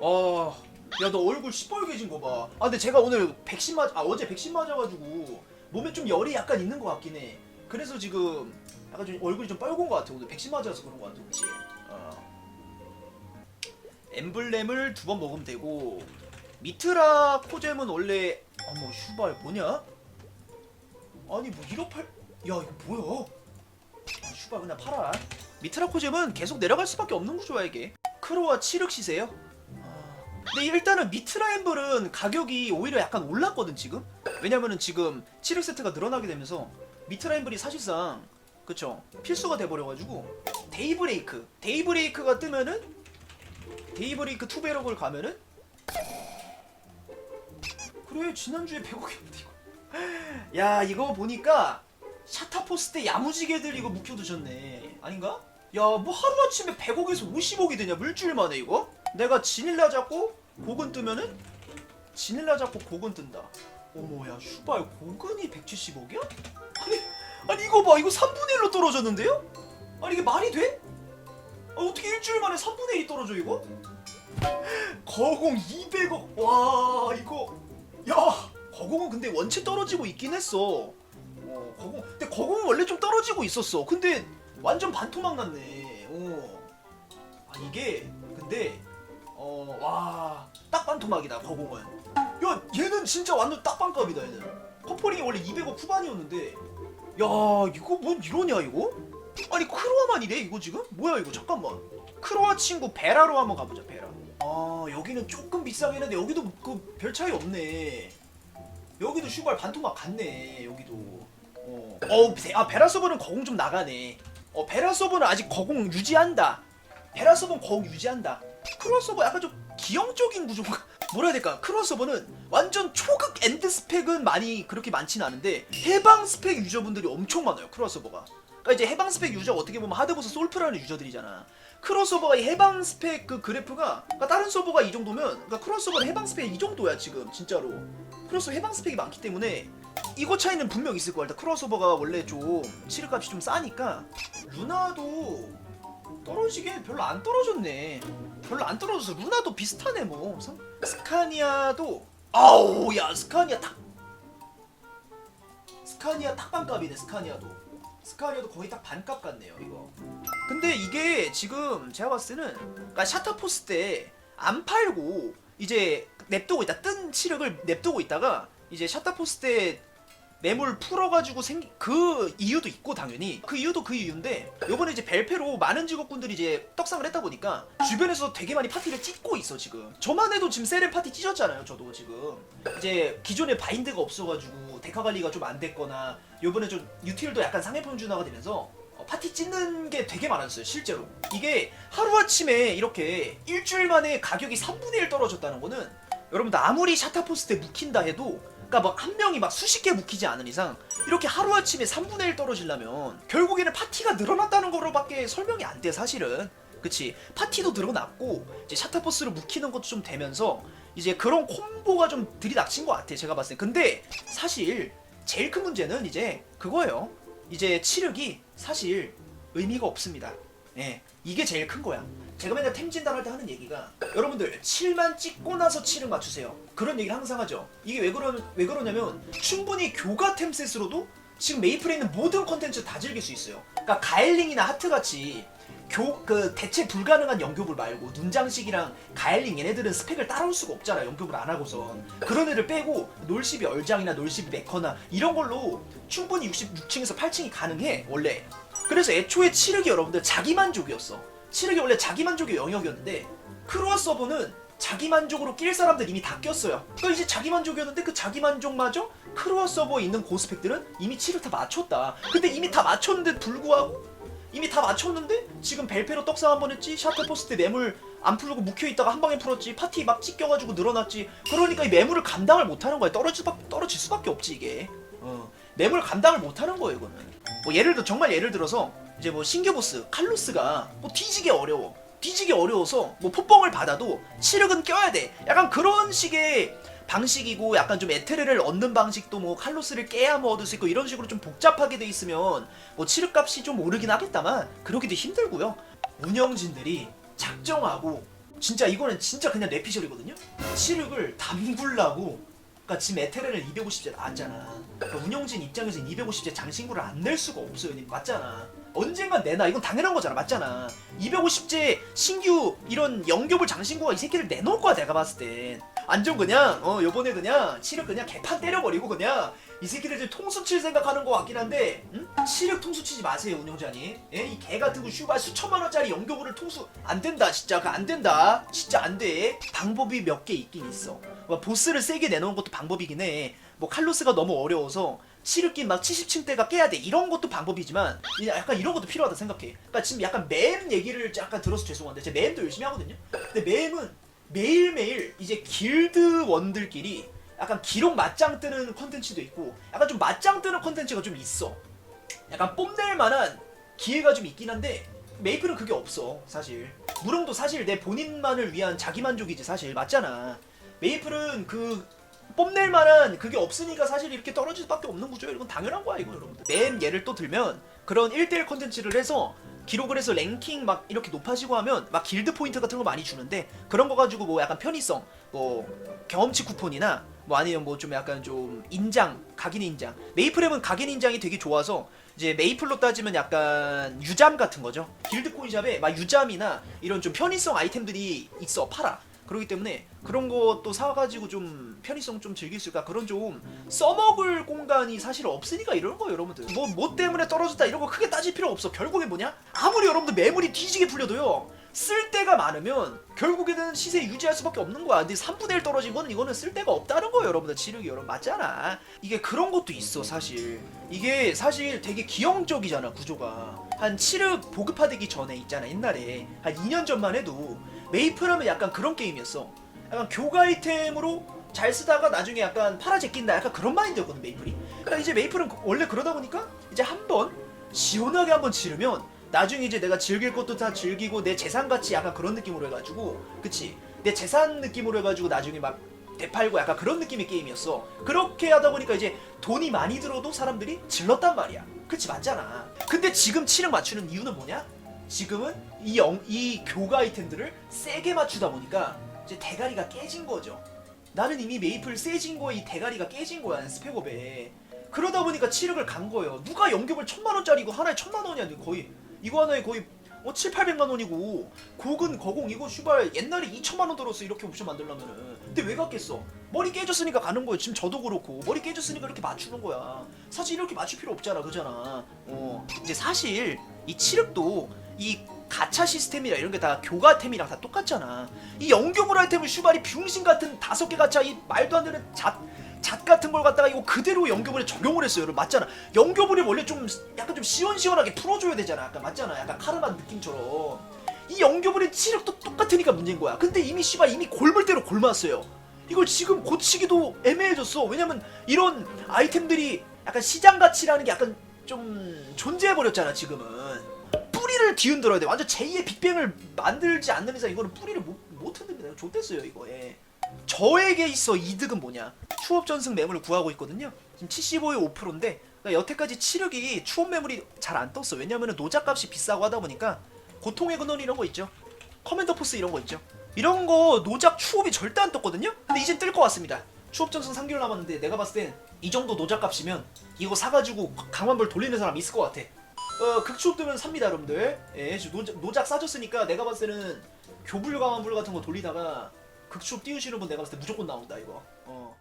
어, 야, 너 얼굴 시뻘개진 거 봐. 아, 근데 제가 오늘 백신 맞, 아, 어제 백신 맞아가지고 몸에 좀 열이 약간 있는 것 같긴 해. 그래서 지금 약간 좀 얼굴이 좀 뻘건 것 같아. 오늘 백신 맞아서 그런 것 같아, 그렇지? 어. 엠블렘을 두 번 먹으면 되고 미트라 코잼은 원래 어머 슈발 뭐냐? 아니 뭐 158... 야 이거 뭐야? 아, 슈발 그냥 팔아. 미트라 코잼은 계속 내려갈 수밖에 없는 구조야 이게. 크로와 칠흑 시세요? 아, 근데 일단은 미트라 엠블은 가격이 오히려 약간 올랐거든 지금? 왜냐면은 지금 칠흑 세트가 늘어나게 되면서 미트라 엠블이 사실상 그쵸 필수가 돼버려가지고 데이브레이크 데이브레이크가 뜨면은 데이브레이크 투베럭을 가면은 그래 지난주에 100억이었는데 이거 야 이거 보니까 샤타포스 때 야무지게들 이거 묵혀두셨네 아닌가? 야 뭐 하루아침에 100억에서 50억이 되냐 물줄 만에 이거? 내가 지닐라 잡고 고근 뜨면은 지닐라 잡고 고근 뜬다. 어머 야 슈발 고근이 170억이야? 아니 아니 이거 봐. 이거 3분의 1로 떨어졌는데요? 아니 이게 말이 돼? 아, 어떻게 일주일 만에 3분의 1이 떨어져 이거? 거공 200억. 와 이거. 야 거공은 근데 원체 떨어지고 있긴 했어. 어 거공. 근데 거공은 원래 좀 떨어지고 있었어. 근데 완전 반토막 났네. 어 아 이게 근데 어 와 딱 반 토막이다 거공은 야 얘는 진짜 완전 딱 반값이다 얘는. 커플링이 원래 200억 후반이었는데. 야 이거 뭔 이러냐 이거? 아니 크로아만 이래 이거 지금? 뭐야 이거? 잠깐만. 크로아 친구 베라로 한번 가보자 베라. 아 여기는 조금 비싸긴 했는데 여기도 그 별 차이 없네. 여기도 슈발 반토막 같네 여기도. 어, 어 세- 아 베라 서버는 거공 좀 나가네. 어 베라 서버는 아직 거공 유지한다. 베라 서버는 거공 유지한다 크로아 서버 약간 좀 기형적인 구조가? 뭐라 해야 될까? 크로아 서버는 완전 초극 엔드 스펙은 많이 그렇게 많지는 않은데 해방 스펙 유저분들이 엄청 많아요 크로아 서버가. 그러니까 이제 해방 스펙 유저가 어떻게 보면 하드보스 솔프라는 유저들이잖아. 크로스오버가 이 해방 스펙 그 그래프가 그러니까 다른 서버가 이 정도면 그러니까 크로스오버는 해방 스펙 이 정도야 지금 진짜로. 크로스 해방 스펙이 많기 때문에 이거 차이는 분명 있을 거야. 일단 크로스오버가 원래 좀 치료값이 좀 싸니까. 루나도 떨어지게 별로 안 떨어졌네 별로 안 떨어져서 루나도 비슷하네 뭐. 상- 스카니아도 아우 야 스카니아 딱 스카니아 딱 반값이네 스카니아도. 스카니아도 거의 딱 반값 같네요 이거. 근데 이게 지금 제가 봤을 때는 그러니까 샤타포스 때 안 팔고 이제 냅두고 있다 뜬 치력을 냅두고 있다가 이제 샤타포스 때 매물 풀어가지고 생긴 그 이유도 있고 당연히. 그 이유도 그 이유인데 요번에 이제 벨페로 많은 직업군들이 이제 떡상을 했다 보니까 주변에서 되게 많이 파티를 찢고 있어 지금. 저만 해도 지금 세렌 파티 찢었잖아요 저도 지금. 이제 기존에 바인드가 없어가지고 데카 관리가 좀 안 됐거나 요번에 좀 유틸도 약간 상해 평준화가 되면서 어, 파티 찢는 게 되게 많았어요 실제로. 이게 하루아침에 이렇게 일주일 만에 가격이 3분의 1 떨어졌다는 거는 여러분들 아무리 샤타포스 때 묵힌다 해도 그러니까 막 한 명이 막 수십 개 묵히지 않은 이상 이렇게 하루아침에 3분의 1 떨어지려면 결국에는 파티가 늘어났다는 거로밖에 설명이 안 돼 사실은. 그치? 파티도 늘어났고 이제 샤타포스를 묵히는 것도 좀 되면서 이제 그런 콤보가 좀 들이닥친 것 같아 제가 봤을 때 근데 사실 제일 큰 문제는 이제 그거예요. 이제 치력이 사실 의미가 없습니다. 예 이게 제일 큰 거야 제가 맨날 템진단 할때 하는 얘기가 여러분들 7만 찍고 나서 7을 맞추세요. 그런 얘기를 항상 하죠. 이게 왜, 그러, 왜 그러냐면 충분히 교가 템셋으로도 지금 메이플에 있는 모든 컨텐츠 다 즐길 수 있어요. 그러니까 가엘링이나 하트같이 교, 그 대체 불가능한 연교불 말고 눈장식이랑 가엘링 얘네들은 스펙을 따라올 수가 없잖아 연교불 안 하고선. 그런 애들 빼고 놀십이 얼장이나 놀십이 메커나 이런 걸로 충분히 66층에서 8층이 가능해 원래. 그래서 애초에 치르기 여러분들 자기만족이었어 치르기 원래 자기만족의 영역이었는데 크로아 서버는 자기만족으로 낄 사람들 이미 다 꼈어요. 그러니까 이제 자기만족이었는데 그 자기만족마저 크로아 서버에 있는 고스펙들은 이미 치를 다 맞췄다. 근데 이미 다 맞췄는데 불구하고 이미 다 맞췄는데 지금 벨페로 떡상 한 번 했지 샤터 포스 때 매물 안 풀고 묵혀있다가 한 방에 풀었지 파티 막 찢겨가지고 늘어났지. 그러니까 이 매물을 감당을 못하는 거야. 떨어질, 떨어질 수밖에 없지 이게. 어. 매물 감당을 못하는 거예요 이거는 뭐 예를 들어 정말 예를 들어서 이제 뭐 신규 보스 칼로스가 뭐 뒤지게 어려워. 뒤지게 어려워서 뭐 포뻥을 받아도 치력은 껴야 돼. 약간 그런 식의 방식이고 약간 좀 에테르를 얻는 방식도 뭐 칼로스를 깨야 뭐 얻을 수 있고 이런 식으로 좀 복잡하게 돼 있으면 뭐 치르값이 좀 오르긴 하겠다만 그러기도 힘들고요. 운영진들이 작정하고 진짜 이거는 진짜 그냥 뇌피셜이거든요. 치륵을 담굴라고 그러니까 지금 에테렌을 250제 나왔잖아. 그러니까 운영진 입장에서 250제 장신구를 안 낼 수가 없어요. 맞잖아. 언젠간 내놔. 이건 당연한 거잖아. 맞잖아. 250제 신규 이런 영겹을 장신구가 이 새끼를 내놓을 거야. 내가 봤을 땐. 안전 그냥 어 요번에 그냥 치력 그냥 개판 때려버리고 그냥 이 새끼들 좀 통수 칠 생각하는 거 같긴 한데 응? 치력 통수 치지 마세요 운영자님 예? 이 개 같은 거 슈발 수천만 원짜리 연교부를 통수 안 된다 진짜 그 안 된다 진짜 안돼 방법이 몇 개 있긴 있어 뭐 보스를 세게 내놓은 것도 방법이긴 해 뭐 칼로스가 너무 어려워서 치르기 막 70층대가 깨야 돼. 이런 것도 방법이지만 이- 약간 이런 것도 필요하다 생각해. 그러니까 지금 약간 맴 얘기를 약간 들어서 죄송한데 제가 맴도 열심히 하거든요. 근데 맴은 매일매일 이제 길드원들끼리 약간 기록 맞짱 뜨는 컨텐츠도 있고 약간 좀 맞짱 뜨는 컨텐츠가 좀 있어. 약간 뽐낼 만한 기회가 좀 있긴 한데 메이플은 그게 없어 사실. 무릉도 사실 내 본인만을 위한 자기 만족이지 사실. 맞잖아 메이플은 그 뽐낼 만한 그게 없으니까 사실 이렇게 떨어질 수밖에 없는 구조예요. 이건 당연한 거야 이거 여러분들. 맨 예를 또 들면 그런 1대1 컨텐츠를 해서 기록을 해서 랭킹 막 이렇게 높아지고 하면 막 길드 포인트 같은 거 많이 주는데 그런 거 가지고 뭐 약간 편의성 뭐 경험치 쿠폰이나 뭐 아니면 뭐 좀 약간 좀 인장 각인 인장. 메이플랩은 각인 인장이 되게 좋아서 이제 메이플로 따지면 약간 유잠 같은 거죠. 길드 코인샵에 막 유잠이나 이런 좀 편의성 아이템들이 있어 팔아 그렇기 때문에 그런 것도 사가지고 좀 편의성 좀 즐길 수 있까? 그런 좀 써먹을 공간이 사실 없으니까 이런 거예요 여러분들. 뭐, 뭐 때문에 떨어졌다 이런 거 크게 따질 필요 없어. 결국에 뭐냐? 아무리 여러분들 매물이 뒤지게 풀려도요 쓸 데가 많으면 결국에는 시세 유지할 수밖에 없는 거야. 근데 3분의 1 떨어진 거는 이거는 쓸 데가 없다는 거예요 여러분들. 지력이 여러분 맞잖아. 이게 그런 것도 있어 사실. 이게 사실 되게 기형적이잖아 구조가. 한 7흑 보급화되기 전에 있잖아 옛날에. 한 2년 전만 해도 메이플하면 약간 그런 게임이었어. 약간 교가 아이템으로 잘 쓰다가 나중에 약간 팔아 제낀다. 약간 그런 마인드였거든 메이플이. 그러니까 이제 메이플은 원래 그러다 보니까 이제 한번 시원하게 한번 지르면 나중에 이제 내가 즐길 것도 다 즐기고 내 재산 같이 약간 그런 느낌으로 해가지고 그치? 내 재산 느낌으로 해가지고 나중에 막 되팔고 약간 그런 느낌의 게임이었어. 그렇게 하다 보니까 이제 돈이 많이 들어도 사람들이 질렀단 말이야. 그치? 맞잖아. 근데 지금 치력 맞추는 이유는 뭐냐 지금은 이, 영, 이 교가 아이템들을 세게 맞추다 보니까 이제 대가리가 깨진 거죠. 나는 이미 메이플 세진 거에 이 대가리가 깨진 거야 스펙업에. 그러다 보니까 치력을 간 거예요. 누가 연ገብ을 천만 원짜리 이거 하나에 천만 원이야 거의 이거 하나에 거의 어 7, 800만 원이고 곡은 거공 이거 슈발 옛날에 2천만 원 들었어 이렇게 옵션 만들려면은. 근데 왜 갔겠어? 머리 깨졌으니까 가는 거예요 지금 저도 그렇고. 머리 깨졌으니까 이렇게 맞추는 거야. 사실 이렇게 맞출 필요 없잖아. 그잖아. 어. 이제 사실 이 치력도 이 가차 시스템이라 이런 게 다 교가템이랑 다 똑같잖아. 이 연교물 아이템을 슈발이 병신 같은 다섯 개 가차 이 말도 안 되는 잣 잣 같은 걸 갖다가 이거 그대로 연교물에 적용을 했어요 맞잖아. 연교물이 원래 좀 약간 좀 시원시원하게 풀어줘야 되잖아. 약간 맞잖아. 약간 카르마 느낌처럼. 이 연교물의 치력도 똑같으니까 문제인 거야. 근데 이미 씨발 이미 골물대로 골랐어요. 이걸 지금 고치기도 애매해졌어. 왜냐면 이런 아이템들이 약간 시장 가치라는 게 약간 좀 존재해 버렸잖아 지금은. 뿌리를 뒤흔들어야 돼. 완전 제2의 빅뱅을 만들지 않는 이상 이거는 뿌리를 못, 못 흔듭니다. 좋댔어요 이거 예. 저에게 있어 이득은 뭐냐? 추업 전승 매물을 구하고 있거든요. 지금 75에 5%인데 그러니까 여태까지 치력이 추업 매물이 잘 안 떴어. 왜냐면은 노자값이 비싸고 하다 보니까 고통의 근원 이런 거 있죠. 커맨더 포스 이런 거 있죠. 이런 거 노작 추업이 절대 안 떴거든요. 근데 이젠 뜰 것 같습니다. 추업 전승 3개월 남았는데 내가 봤을 땐 이 정도 노작값이면 이거 사가지고 강만벌 돌리는 사람 있을 것 같아. 어, 극추업 뜨면 삽니다 여러분들. 예, 노작, 노작 싸졌으니까 내가 봤을 때는 교불 강만불 같은 거 돌리다가 극추업 띄우시는 분 내가 봤을 때 무조건 나온다 이거 어.